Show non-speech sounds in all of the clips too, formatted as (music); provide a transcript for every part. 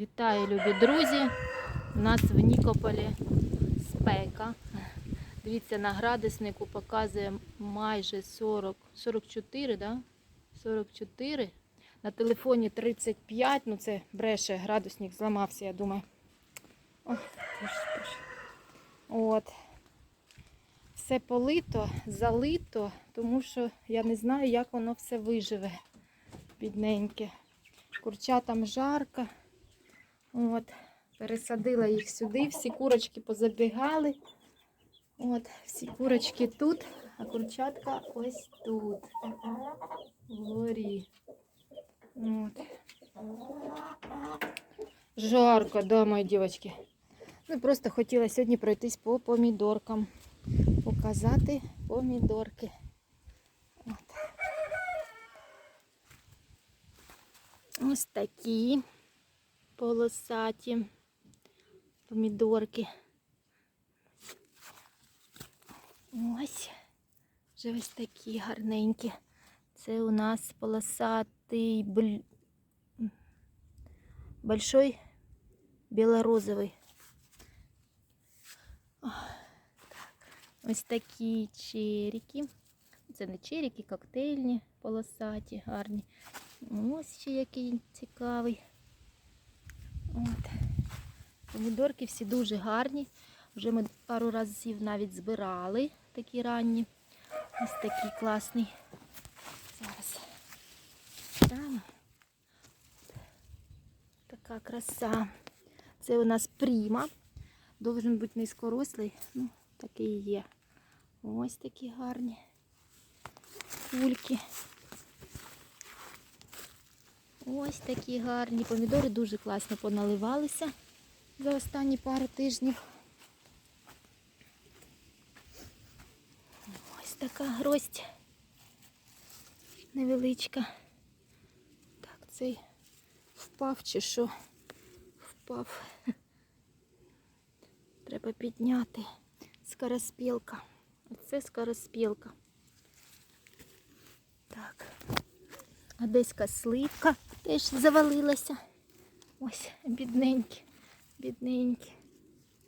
Вітаю, любі друзі! У нас в Нікополі спека. Дивіться, на градуснику показує майже 40, 44, да? 44. На телефоні 35, ну це бреше, градусник зламався, я думаю. Боже. От. Все полито, залито, тому що я не знаю, як воно все виживе. Бідненьке. Курчатам жарко. От, пересадила їх сюди, всі курочки позабігали. От, всі курочки тут, а курчатка ось тут. Вгорі. От. Жарко, да, мої дівчатки. Ну, просто хотіла сьогодні пройтись по помідоркам. Показати помідорки. От. Ось такі полосаті помідорки. Ось. Вже ось такі гарненькі. Це у нас полосатий большой білорозовий. Так. Ось такі черіки. Це не черіки, коктейльні, полосаті, гарні. Ось ще який цікавий. От. Помідорки всі дуже гарні. Вже ми пару разів навіть збирали такі ранні. Ось такий класний. Зараз. Там. Така краса. Це у нас пріма. Должен бути низькорослий. Ну, такий є. Ось такі гарні кульки. Ось такі гарні помідори дуже класно поналивалися за останні пару тижнів. Ось така гроздь невеличка. Так, цей впав чи що? Впав. Треба підняти. Скороспілка. Оце скороспілка. Так. Одеська сливка теж завалилася. Ось, бідненькі, бідненькі.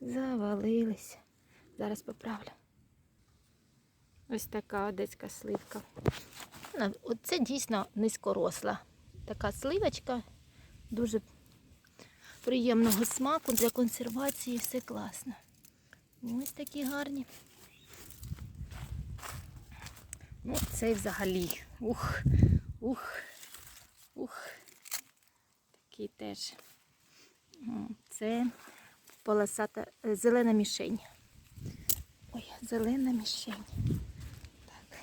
Завалилися. Зараз поправлю. Ось така одеська сливка. Оце дійсно низькоросла. Така сливочка. Дуже приємного смаку для консервації все класно. Ось такі гарні. Ну, це взагалі. Ух, ух, ух. Такий теж. Це полосата е, зелена мішень. Ой, зелена мішень. Так.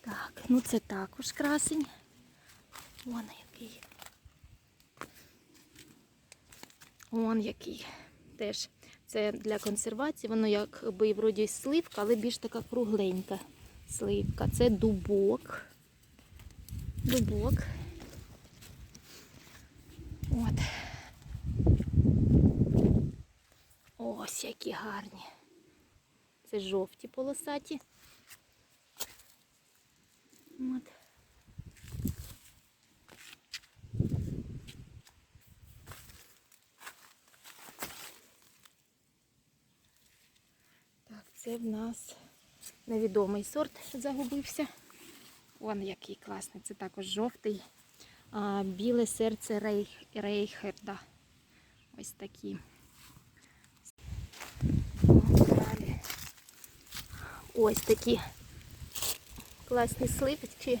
Так, ну це також красень. Вон який. Вон який. Теж це для консервації, воно якби вроді сливка, але більш така кругленька сливка. Це дубок. Дубок. От. Ось які гарні. Це жовті полосаті. От. Так, це в нас невідомий сорт загубився. Вон який класний. Це також жовтий. Біле серце рейх, рейхерда. Ось такі. Ось такі класні сливочки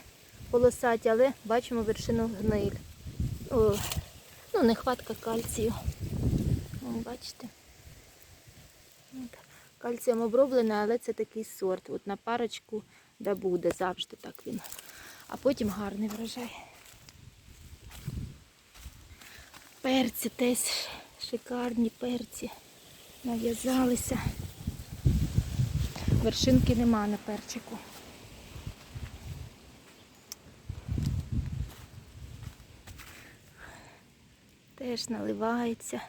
полосаті, але бачимо вершину гниль. О, ну, нехватка кальцію. Бачите? Кальцієм оброблене, але це такий сорт. От на парочку да буде завжди так він. А потім гарний врожай. Перці теж шикарні перці. Нав'язалися. Вершинки нема на перчику. Теж наливається.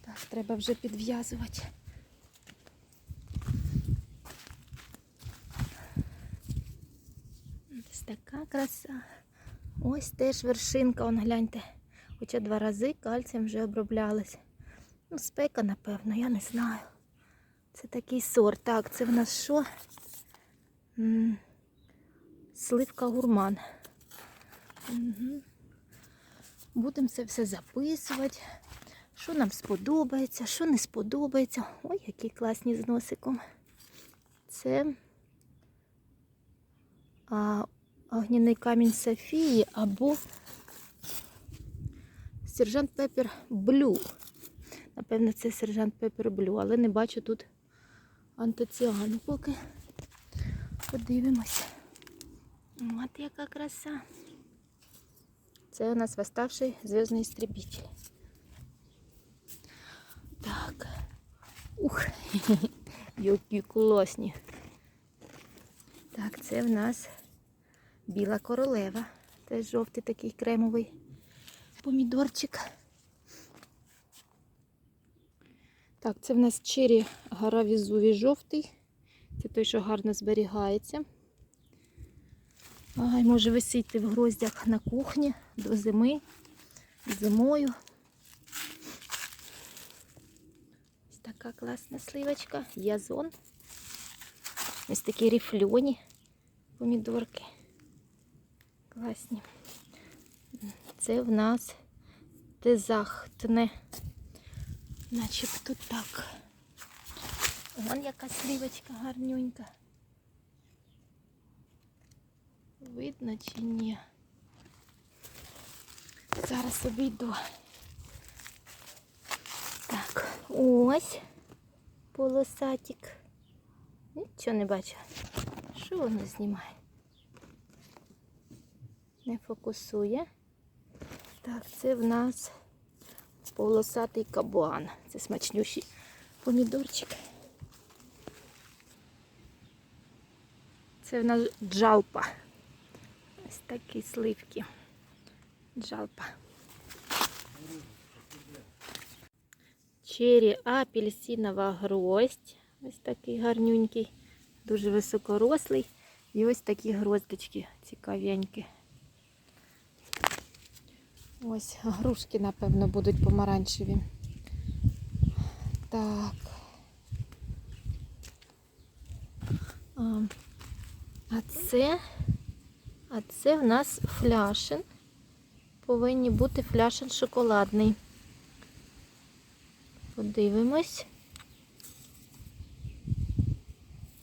Так, треба вже підв'язувати. Ось така краса. Ось теж вершинка, он гляньте. Хоча два рази кальцієм вже оброблялась. Ну, спека, напевно, я не знаю. Це такий сорт. Так, це в нас що? М, Сливка гурман. Угу. Будемо це все записувати. Що нам сподобається, що не сподобається. Ой, які класні з носиком. Це а, огняний камінь Софії або сержант Пепер Блю. Напевно, це сержант Пепер Блю, але не бачу тут антоціану поки. Подивимось. От яка краса. Це у нас восставший зв'язний істребитель. Так. Ух, (laughs) які класні. Так, це в нас біла королева. Теж жовтий такий кремовий помідорчик. Так, це в нас чері гора Візуві жовтий. Це той, що гарно зберігається. Ай, може висіти в гроздях на кухні до зими, зимою. Ось така класна сливочка, язон. Ось такі ріфльоні помідорки. Класні. Це в нас тезахтне. Начебто так. Вон яка сливочка гарнюнька. Видно чи ні? Зараз обійду. Так, ось полосатик. Нічого не бачу. Що воно знімає? Не фокусує. Так, це в нас полосатий кабан. Це смачнющий помідорчик. Це в нас джалпа. Ось такі сливки. Джалпа. Чері апельсинова гроздь. Ось такий гарнюнький, дуже високорослий. І ось такі гроздочки цікавенькі. Ось грушки, напевно, будуть помаранчеві. Так. А, це, а це в нас фляшин. Повинні бути фляшин шоколадний. Подивимось.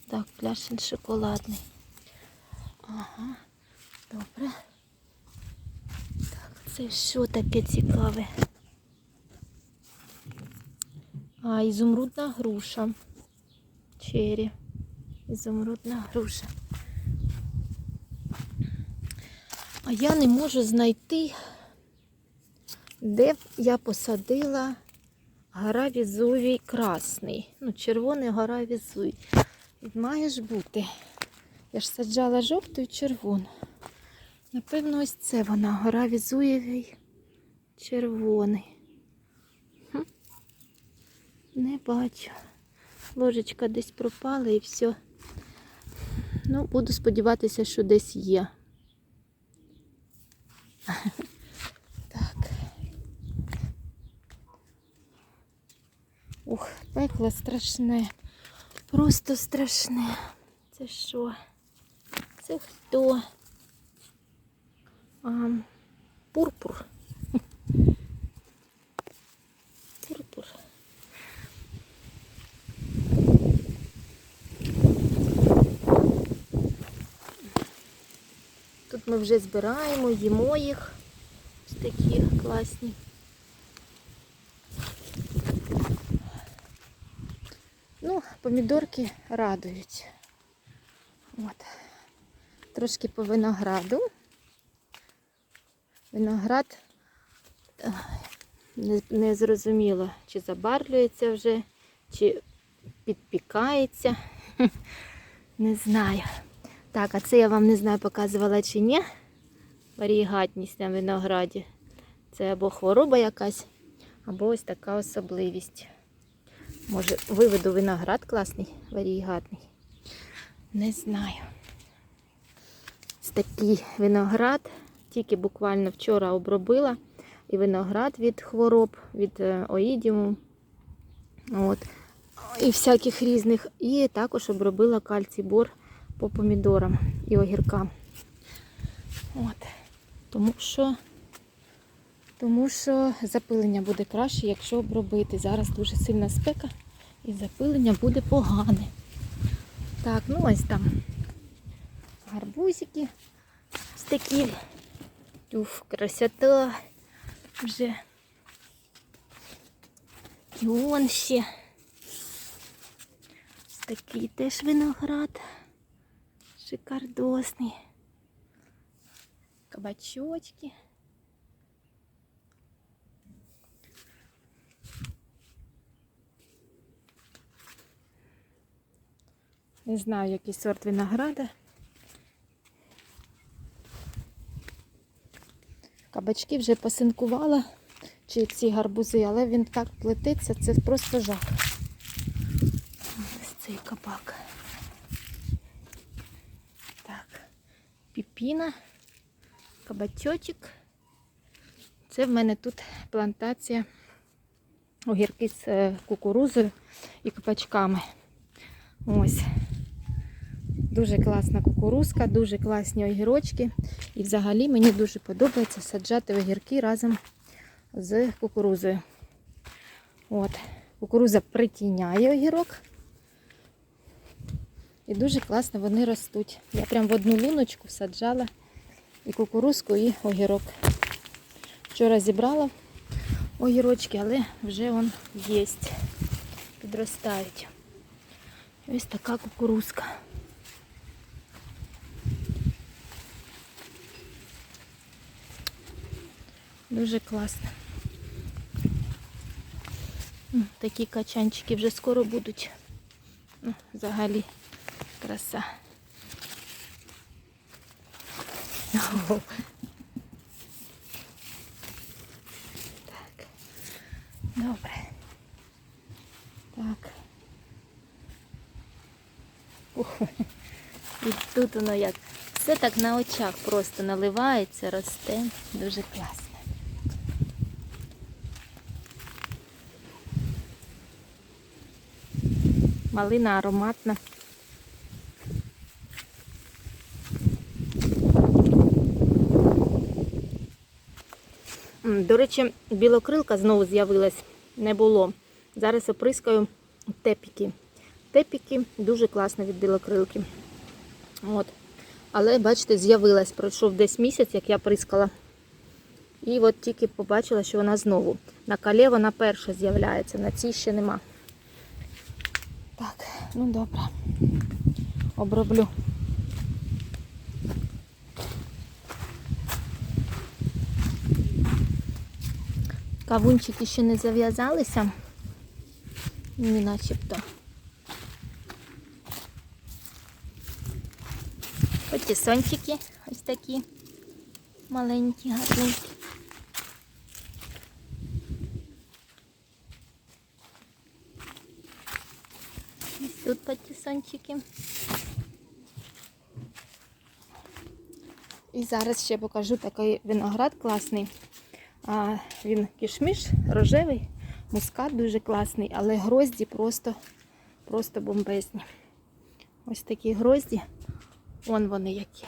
Так, фляшин шоколадний. Ага, добре. Це що таке цікаве? А, ізумрудна груша. Чері. Ізумрудна груша. А я не можу знайти, де я посадила гора Візувій красний. Ну, червоний гора Візуй. Має ж бути. Я ж саджала жовту і червону. Напевно, ось це вона, гора Візуєвий червоний. Не бачу. Ложечка десь пропала і все. Ну, буду сподіватися, що десь є. (laughs) Так. Ух, пекло страшне. Просто страшне. Це що? Це хто? А, пурпур. Пурпур. Тут ми вже збираємо, їмо їх. Ось такі класні. Ну, помідорки радують. От. Трошки по винограду. Виноград не, зрозуміло, чи забарвлюється вже, чи підпікається. (laughs) Не знаю. Так, а це я вам не знаю, показувала чи ні. Варігатність на винограді. Це або хвороба якась, або ось така особливість. Може, виведу виноград класний, варігатний. Не знаю. Ось такий виноград тільки буквально вчора обробила і виноград від хвороб, від е, оїдіуму. От. І всяких різних. І також обробила кальцій бор по помідорам і огіркам. От. Тому що, тому що запилення буде краще, якщо обробити. Зараз дуже сильна спека і запилення буде погане. Так, ну ось там гарбузики. Ось такі. Уф, красота вже. І он ще. Такий теж виноград. Шикардосний. Кабачочки. Не знаю, який сорт винограда. Кабачки вже посинкувала, чи ці гарбузи, але він так плететься, це просто жах. Ось цей кабак. Так, піпіна, кабачочок. Це в мене тут плантація огірки з е, кукурузою і кабачками. Ось. Дуже класна кукурузка, дуже класні огірочки. І взагалі мені дуже подобається саджати огірки разом з кукурузою. От. Кукуруза притіняє огірок. І дуже класно вони ростуть. Я прям в одну луночку саджала і кукурузку, і огірок. Вчора зібрала огірочки, але вже он є. Підростають. Ось така кукурузка. Дуже класно. Такі качанчики вже скоро будуть. Ну, Взагалі краса. Так. Добре. Так. Ух. І тут воно як. Все так на очах просто наливається, росте. Дуже класно. Малина ароматна. До речі, білокрилка знову з'явилась. Не було. Зараз оприскаю тепіки. Тепіки дуже класно від білокрилки. От. Але, бачите, з'явилась. Пройшов десь місяць, як я прискала. І от тільки побачила, що вона знову. На кале вона перша з'являється, на цій ще нема. Ну добре. Оброблю. Кавунчики ще не зав'язалися. Ні, начебто. Потісончики ось такі маленькі, гарненькі. Ось тут. І зараз ще покажу такий виноград класний. А, він кішміш, рожевий, мускат дуже класний, але грозді просто, просто бомбезні. Ось такі грозді. Вон вони які.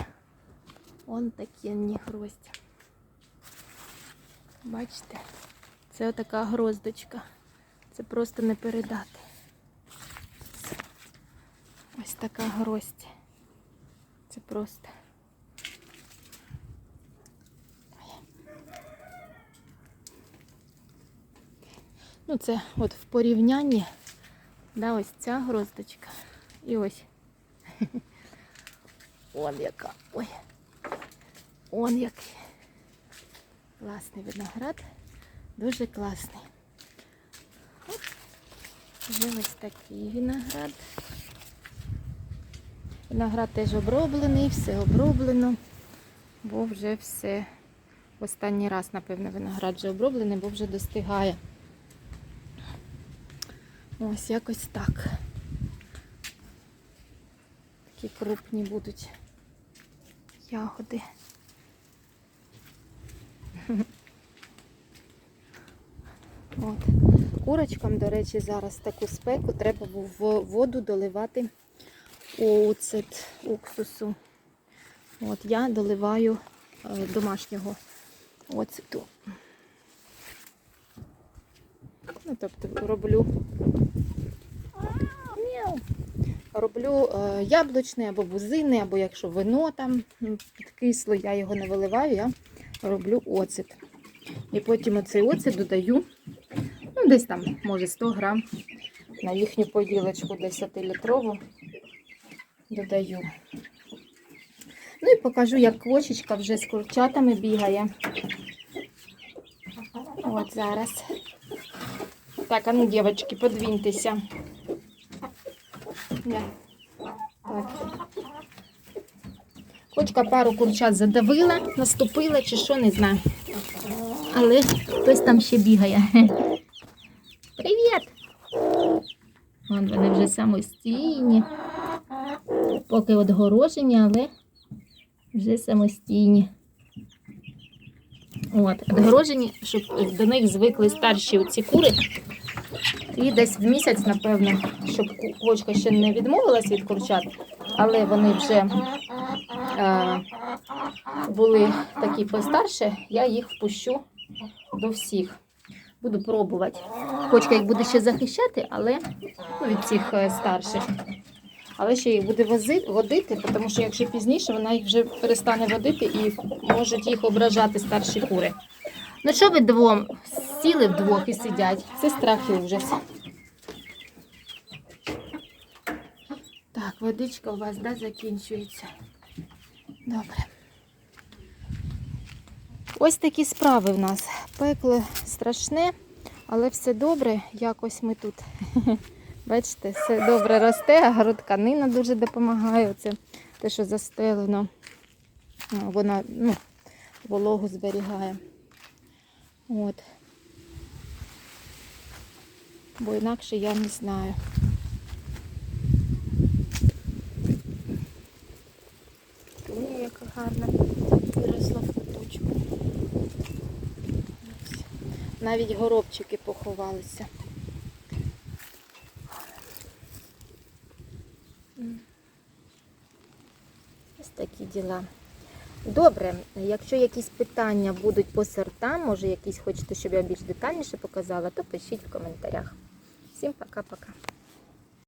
Вон такі вони грозді. Бачите? Це отака гроздочка. Це просто не передати. Ось така гроздь. Це просто. Ну, це от в порівнянні, да, ось ця гроздочка. І ось. (laughs) Он яка. Ой. Он який. Класний виноград. Дуже класний. Оп. Ось такий виноград. Виноград теж оброблений, все оброблено, бо вже все. Останній раз, напевно, виноград вже оброблений, бо вже достигає. Ось якось так. Такі крупні будуть ягоди. От. Курочкам, до речі, зараз таку спеку треба в воду доливати оцет уксусу. От я доливаю е, домашнього оцету. Ну, тобто роблю роблю е, яблучний або бузинний, або якщо вино там підкисло, я його не виливаю, я роблю оцет. І потім оцей оцет додаю, ну, десь там, може, 100 грам на їхню поділочку 10-літрову додаю. Ну і покажу, як квочечка вже з курчатами бігає. От зараз. Так, а ну, дівчатки, подвіньтеся. Так. Кочка пару курчат задавила, наступила чи що, не знаю. Але хтось там ще бігає. Привіт! Вон вони вже самостійні. Поки відгорожені, але вже самостійні. От, відгорожені, щоб до них звикли старші оці кури. І десь в місяць, напевно, щоб ку- ще не відмовилась від курчат, але вони вже е, були такі постарше, я їх впущу до всіх. Буду пробувати. Кочка їх буде ще захищати, але ну, від цих е, старших. Але ще їх буде водити, тому що якщо пізніше вона їх вже перестане водити і можуть їх ображати старші кури. Ну що ви двом сіли вдвох і сидять? Це страх і ужас. Так, водичка у вас да, закінчується. Добре. Ось такі справи в нас. Пекло страшне, але все добре. Якось ми тут. (laughs) Бачите, все добре росте, агротканина дуже допомагає. Це те, що застелено. Вона ну, вологу зберігає. От. Бо інакше я не знаю. Клея яка гарна виросла в куточку. Навіть горобчики поховалися. М. Ось такі діла. Добре, якщо якісь питання будуть по сортам, може якісь хочете, щоб я більш детальніше показала, то пишіть в коментарях. Всім пока-пока.